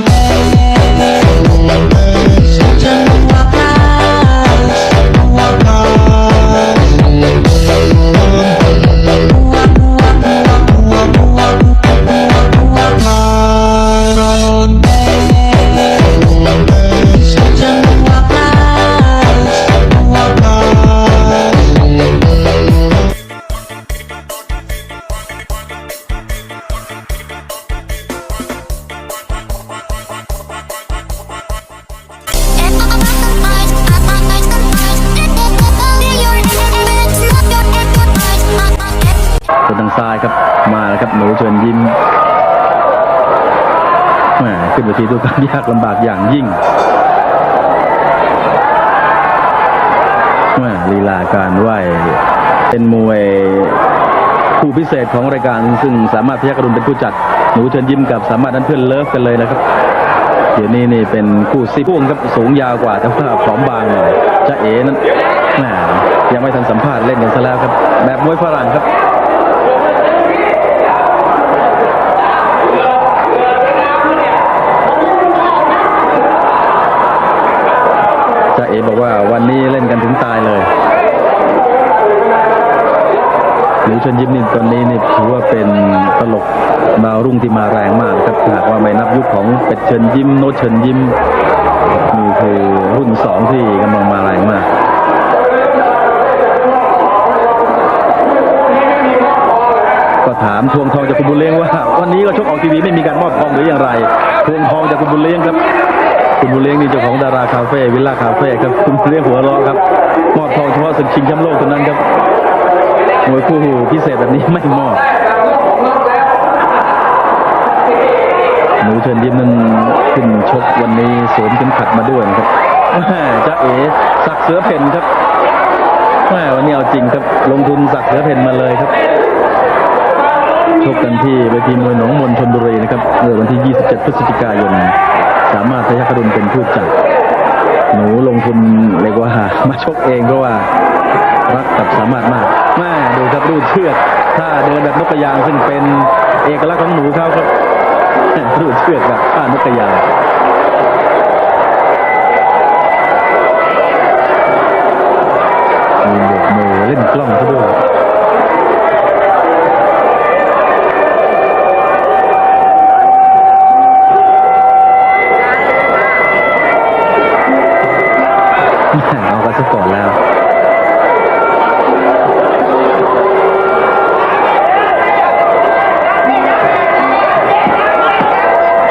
one. นทางซ้ายครับ มาแล้วครับหนูเชิญยิ้มแหมขึ้นเวทีด้วยความยากลำบากอย่างยิ่งแหมลีลาการไหวเป็นมวยคู่พิเศษของรายการ ซึ่งสามารถพยักรุณเป็นผู้จัด หนูเชิญยิ้มกับสามารถนั้นเพื่อนเลิฟกันเลยนะครับเดี๋ยวนี้นี่เป็นคู่ซีพ่วงครับสูงยาวกว่าแต่ว่าผอมบางหน่อยจะเอ๋นั้นแหมยังไม่ทันสัมภาษณ์เล่นกันซะแล้วครับ แบบมวยฝรั่งครับ เอบอกว่าวันนี้เล่นกันถึงตายเลยหรือเชนยิ้มนี่ตอนนี้นี่ถือว่าเป็นตลกดาวรุ่งที่มาแรงมากครับหากว่าไม่นับยุคของเป็ดเชิญยิ้มโนตเชิญยิ้มนี่คือรุ่นสองที่กำลังมาแรงมากก็ถามทวงทองจากคุณบุญเลี้ยงว่า วันนี้ก็ชกออกทีวีไม่มีการมอบทองหรืออย่างไร ทวงทองจากคุณบุญเลี้ยงครับ คุณบุเลี้ยงนี่เจ้าของดาราคาเฟ่วิลล่าคาเฟ่ครับคุณบุเลี้ยงหัวเราะครับมอบทองเฉพาะศึกชิงแชมป์โลกเท่านั้นครับมวยคู่พิเศษแบบนี้ไม่มอบหนูเชิญยิ้มนั้นขึ้นชกวันนี้สวมเข็มขัดมาด้วยนะครับจ้าเอ๋สักเสือเพ่นครับแม่วันนี้เอาจริงครับลงทุนสักเสือเพ่นมาเลยครับชกกันที่เวทีมวยหนองมนชนบุรีนะครับเมื่อวันที่ 27 พฤศจิกายน สามารถพยัคฆรุณเป็นผู้จัด หนูลงทุนเรียกว่ามาชกเองเพราะว่ารักกับสามารถมากแม่ดูครับรูดเชือกถ้าเดินแบบนกกระยางซึ่งเป็นเอกลักษณ์ของหนูเขาครับรูดเชือกแบบท่านกกระยาง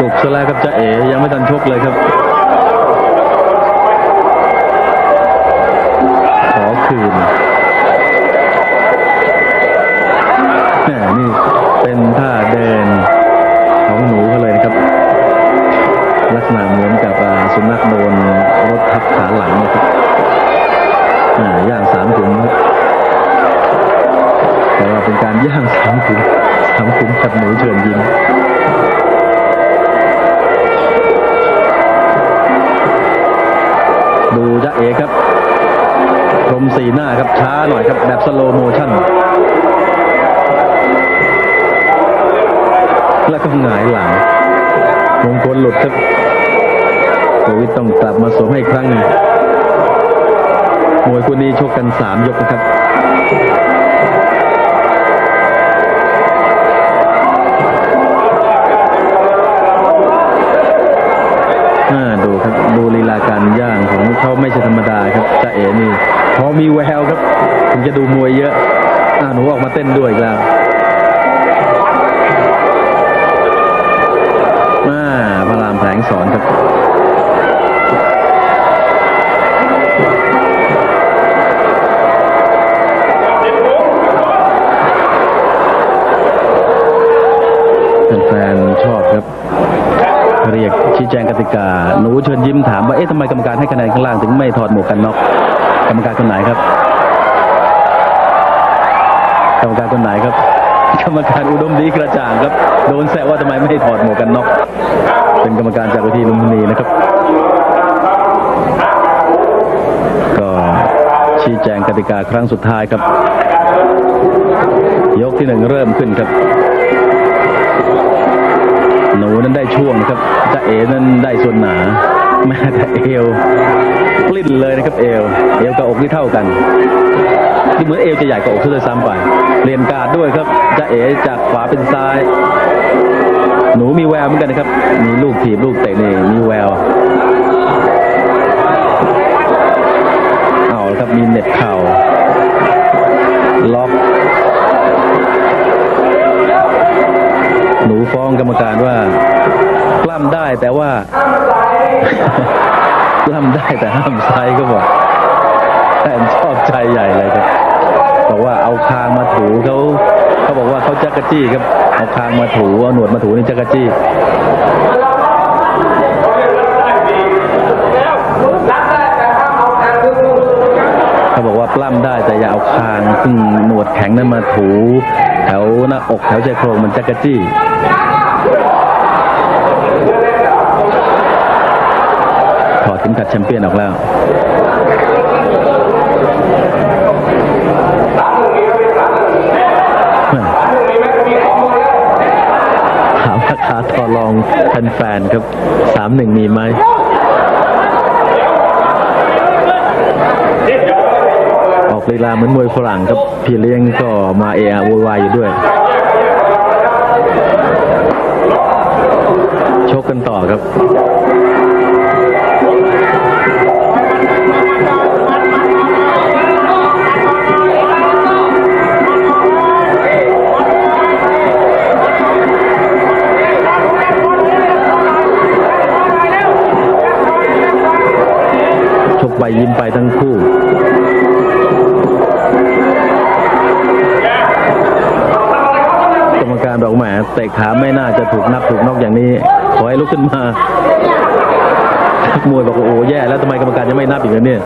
จุกซะแล้วครับจ้าเอ๋ยังไม่ทันชกเลยครับ ขอคืนแหมนี่เป็นท่าเดินของหนูเขาเลยนะครับ ลักษณะเหมือนกับสุนัขโดนรถทับขาหลังนะครับย่างสามถุงนะครับแต่ว่าเป็นการย่างสามถุงสามถุงกับหนูเชิญยิ้ม เอครับลมสีหน้าครับช้าหน่อยครับแบบสโลโมชั่น แล้วก็หงายหลังมงคลหลุดครับโควิดต้องกลับมาสวมให้ครั้งหนึ่งมวยคู่นี้ชกกันสามยกนะครับ ดูลีลาการย่างของเขาไม่ใช่ธรรมดาครับจ่าเอ๋นี่พอมีแววครับถึงจะดูมวยเยอะอ่าหนูออกมาเต้นด้วยอีกแล้วอ่าพระรามแผลงสอนครับ ติกา หนูเชิญยิ้มถามว่าเอ๊ะทำไมกรรมการให้คะแนนข้างล่างถึงไม่ถอดหมวกกันน็อกกรรมการคนไหนครับ กรรมการคนไหนครับกรรมการอุดมดีกระจ่างครับ โดนแซวว่าทำไมไม่ถอดหมวกกันน็อกเป็นกรรมการจากเวทีลุมพินีนะครับ ก็ชี้แจงกติกาครั้งสุดท้ายครับ ยกที่หนึ่งเริ่มขึ้นครับ หนูนั้นได้ช่วงนะครับจะเอนั้นได้ส่วนหนาแม้แต่เอวปลิ้นเลยนะครับเอว เอวกับอกนี่เท่ากันที่เหมือนเอวจะใหญ่กว่าอกซะด้วยซ้ำไปเรียนการดด้วยครับจะเอจากขวาเป็นซ้าย หนูมีแววเหมือนกันนะครับ มีลูกถีบลูกเตะนี่มีแววเอาครับมีเน็บเข่าล็อก ฟ้องกรรมการว่าปล้ำได้แต่ว่าปล้ำได้แต่ห้ามไซส์ก็บอกแฟนชอบใจใหญ่เลยครับบอกว่าเอาคางมาถูเขาเขาบอกว่าเขาจักรจี้ครับเอาคางมาถูเอาหนวดมาถูนี่จักรจี้เขาบอกว่าปล้ำได้แต่อย่าเอาคางซึ่งหนวดแข็งนั้นมาถูแถวหน้าอกแถวชายโครงมันจักรจี้ อดเข็มขัดแชมเปี้ยนออกแล้วถามราคาต่อรองแฟนๆครับสามหนึ่งมีไหมออกลีลาเหมือนมวยฝรั่งครับ พี่เลี้ยงก็มาเอะอะโวยวายอยู่ด้วย ชกกันต่อครับ บไปยิ้มไปทั้งคู่กรรมการบอกแหมเตะขาไม่น่าจะถูกนับถูกนอกอย่างนี้ ขอให้ลุกขึ้นมา มวยบอกว่าโอ้แย่แล้วทำไมกรรมการยังไม่นับอีกแล้วเนี่ย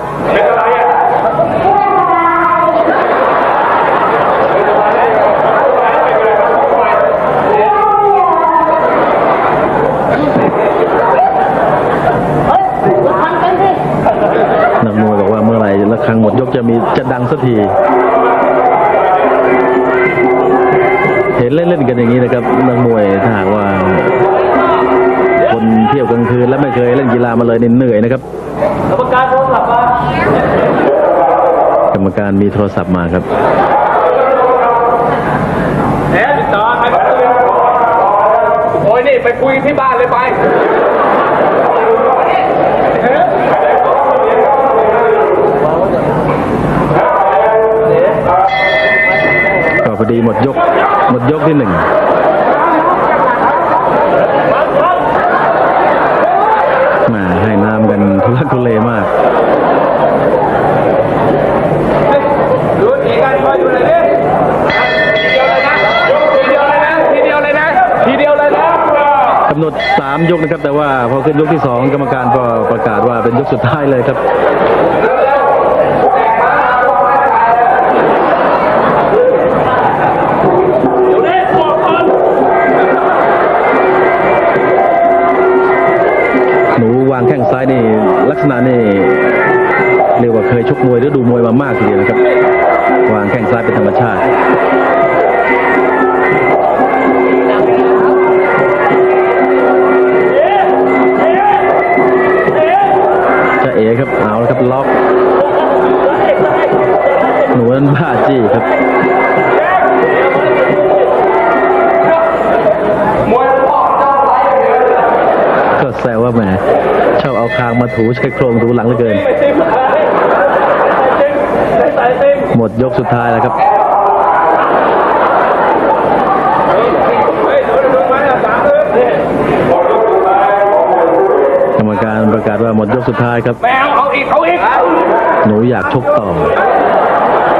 ห็นเล่นๆกันอย่างนี้นะครับนักมวยถ้าหากว่า คนเที่ยวกลางคืนและไม่เคยเล่นกีฬามาเลยเนี่ยเหนื่อยนะครับกรรมการโทรศัพท์มากรรมการมีโทรศัพท์มาครับแหมติดต่อไปโอ้ยนี่ไปคุยที่บ้านเลยไปก็พอดีหมดยก หมดยกที่หนึ่งมาให้น้ำกันทุลักทุเลมากดูทีกันคอยดูเลยดิทีเดียวเลยนะทีเดียวเลยนะทีเดียวเลยนะทีเดียวเลยนะกำหนด3ยกนะครับ แต่ว่าพอขึ้นยกที่2กรรมการก็ประกาศว่าเป็นยกสุดท้ายเลยครับ ษณะนี่เรียกว่าเคยชกมวย คางมาถูใช้โครงถูหลังเหลือเกิน หมดยกสุดท้ายแล้วครับกรรมการประกาศว่าหมดยกสุดท้ายครับแมวเอาอีกเอาอีกหนูอยากชกต่อ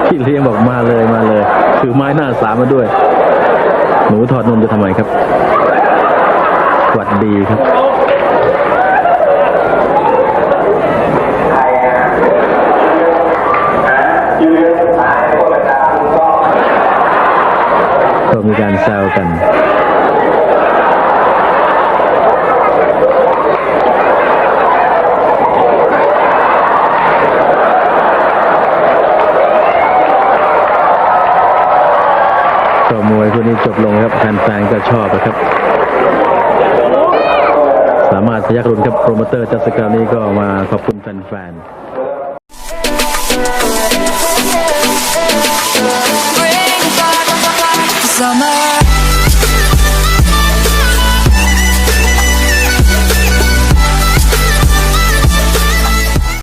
พี่เลี้ยงบอกมาเลยมาเลยถือไม้หน้าสามมาด้วย หนูถอดนมจะทำไมครับหวัดดีครับ ก็มีการแซวกันก็มวยคู่นี้จบลงครับแฟนๆก็ชอบนะครับ สามารถพยักรุณครับโปรโมเตอร์จัสกาวนี้ก็มาขอบคุณแฟนๆ summer.